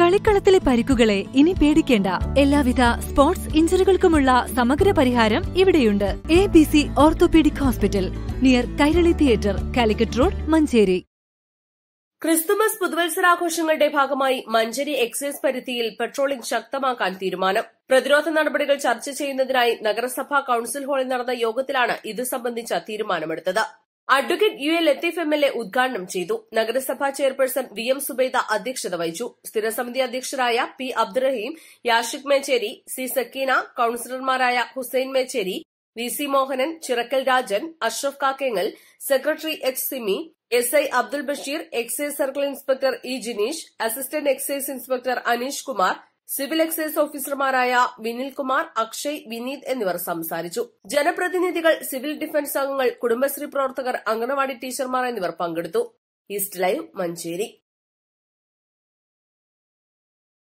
കളിക്കളത്തിലെ പരിക്കുകളെ ഇനി പേടിക്കേണ്ട. എല്ലാവിധ സ്പോർട്സ് ഇഞ്ചുറികൾക്കുമുള്ള സമഗ്ര പരിഹാരം ഇവിടെയുണ്ട്. A B C orthopaedic hospital near Kairali theatre Calicut road Manjeri. Christmas പുതുവത്സരാഘോഷങ്ങളുടെ ഭാഗമായി മഞ്ചേരി എക്സൈസ് പരിധിയിൽ പെട്രോളിംഗ് ശക്തമാക്കാൻ തീരുമാനം. പ്രതിരോധ നടപടികൾ ചർച്ച ചെയ്യുന്നതിനായി നഗരസഭാ കൌൺസിൽ ഹാളിൽ നടന്ന യോഗത്തിലാണ് ഇത് സംബന്ധിച്ച തീരുമാനമെടുത്തത്. Advocate U A Latheef M L A ഉദ്ഘാടനം ചെയ്തു. നഗരസഭാ ചെയർപേഴ്സൺ വി എം സുബൈദ അധ്യക്ഷത വഹിച്ചു. സ്ഥിരസമിതി അധ്യക്ഷരായ P Abdurahim Yashiq Mecheri C Sakeena കൌൺസിലർമാരായ Hussain Mecheri V C Mohanan Chirakkal Rajan Ashraf Kakkengal secretary H Simi S I Abdul Basheer excise circle inspector E Jineesh assistant excise inspector Aneesh Kumar civil excise ഓഫീസർമാരായ വിനിൽ കുമാർ അക്ഷയ് വിനീത് എന്നിവർ സംസാരിച്ചു. ജനപ്രതിനിധികൾ civil defence അംഗങ്ങൾ കുടുംബശ്രീ പ്രവർത്തകർ അംഗനവാടി ടീച്ചർമാർ എന്നിവർ പങ്കെടുത്തു. East Live Manjeri.